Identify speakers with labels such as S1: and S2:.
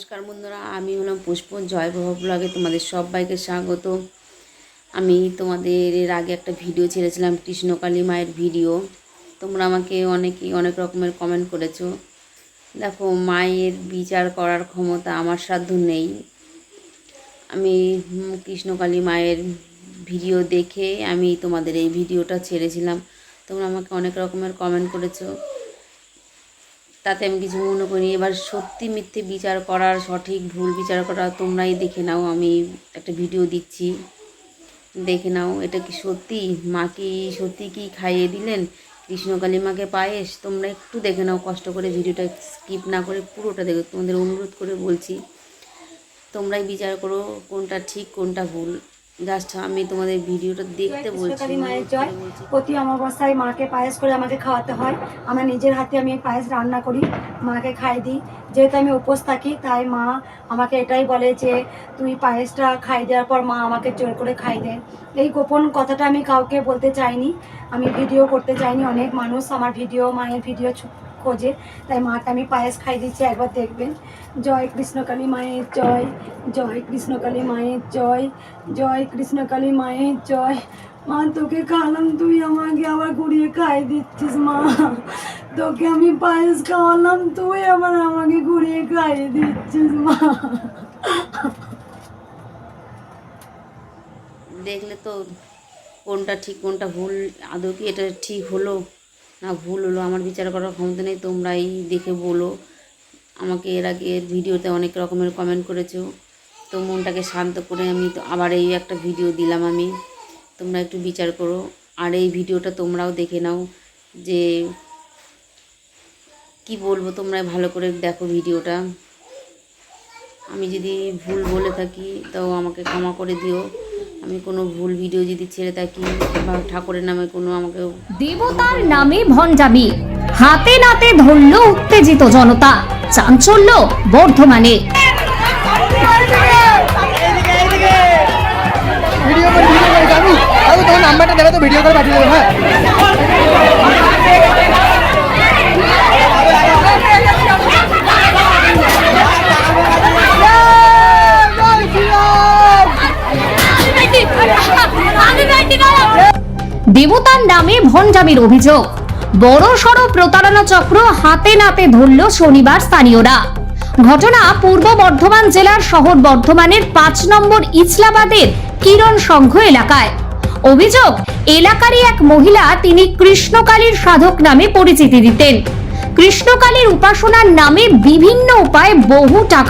S1: নমস্কার বন্ধুরা, আমি হলাম পুষ্প, জয় বাবা ব্লগে তোমাদের সবাইকে স্বাগত। আমি তোমাদের এর আগে একটা ভিডিও ছেড়েছিলাম, কৃষ্ণকালী মায়ের ভিডিও। তোমরা আমাকে অনেকে অনেক রকমের কমেন্ট করেছ। দেখো, মায়ের বিচার করার ক্ষমতা আমার সাধ্য নেই। আমি কৃষ্ণকালী মায়ের ভিডিও দেখে আমি তোমাদের এই ভিডিওটা ছেড়েছিলাম। তোমরা আমাকে অনেক রকমের কমেন্ট করেছ। তাতে আমি কিছু মনে করিনি। এবার সত্যি মিথ্যে বিচার করার সঠিক ভুল বিচার করা তোমরাই দেখে নাও। আমি একটা ভিডিও দিচ্ছি। দেখে নাও, এটা কি সত্যি? মা কি সত্যি কি খাইয়ে দিলেন? কৃষ্ণকালী মাকে পায়েস? তোমরা একটু দেখে নাও, কষ্ট করে ভিডিওটা স্কিপ না করে পুরোটা দেখো। তোমাদের অনুরোধ করে বলছি, তোমরাই বিচার করো কোনটা ঠিক, কোনটা ভুল। জাস্ট আমি তোমাদের ভিডিওটা দেখতে বলছি।
S2: মায়ের জয়। প্রতি অমাবস্যায় মাকে পায়েস করে আমাকে খাওয়াতে হয়। আমার নিজের হাতে আমি পায়েস রান্না করি মাকে খাই দিই। যেহেতু আমি উপোস থাকি তাই মা আমাকে এটাই বলে যে তুই পায়েসটা খাই দেওয়ার পর মা আমাকে জোর করে খাই দেয় এই গোপন কথাটা আমি কাউকে বলতে চাইনি। আমি ভিডিও করতে চাইনি। অনেক মানুষ আমার ভিডিও মায়ের ভিডিও খোঁজে। তাই মাকে আমি পায়েস খাই দিচ্ছি একবার দেখবেন। জয় কৃষ্ণকালী মায়ের জয় জয় কৃষ্ণকালী মায়ের জয় জয় কৃষ্ণকালী মায়ের জয়। মা, তোকে খাওয়ালাম, তুই আমাকে আবার ঘুরিয়ে খাই দিচ্ছিস, মা। তোকে আমি পায়েস খাওয়ালাম, তুই আবার আমাকে ঘুরিয়ে খাইয়ে দিচ্ছিস, মা।
S1: দেখলে তো কোনটা ঠিক, কোনটা ভুল, আদৌ কি এটা ঠিক হলো? না, ভুল হলো, আমার বিচার করার ক্ষমতা নেই, তোমরাই দেখে বলো। আমাকে এর আগে ভিডিওতে অনেক রকমের কমেন্ট করেছ। তো মনটাকে শান্ত করে আমি তো আবার এই একটা ভিডিও দিলাম আমি। তোমরা একটু বিচার করো। আর এই ভিডিওটা তোমরাও দেখে নাও যে কি বলব তোমরা ভালো করে দেখো ভিডিওটা। আমি যদি ভুল বলে থাকি, তাও আমাকে ক্ষমা করে দিও। আমি কোনো ভুল ভিডিও যদি ছেড়ে থাকি বা ঠাকুরের নামে কোনো আমাকে
S3: দেবতার নামে ভণ্ডামি হাতে নাতে ধরল উত্তেজিত জনতা। চাঞ্চল্য বর্ধমানে।
S4: ভিডিও করে ভিডিও করে আমি তোমার নাম্বারটা দেবে তো ভিডিও করে পাঠিয়ে দেবো হ্যাঁ?
S3: দেবতার নামে ভণ্ডামির অভিযোগ। বড় সড় প্রতারণা চক্র হাতে নাতে ধরল শনিবার স্থানীয়রা। ঘটনা পূর্ব বর্ধমান জেলার শহর বর্ধমানের পাঁচ নম্বর ইসলাবাদের কিরণ সংঘ এলাকায়। অভিযোগ, এলাকারই এক মহিলা তিনি কৃষ্ণকালীর সাধক নামে পরিচিতি দিতেন। কৃষ্ণকালীর উপাসনার নামে বিভিন্ন উপায়ে বহু টাকা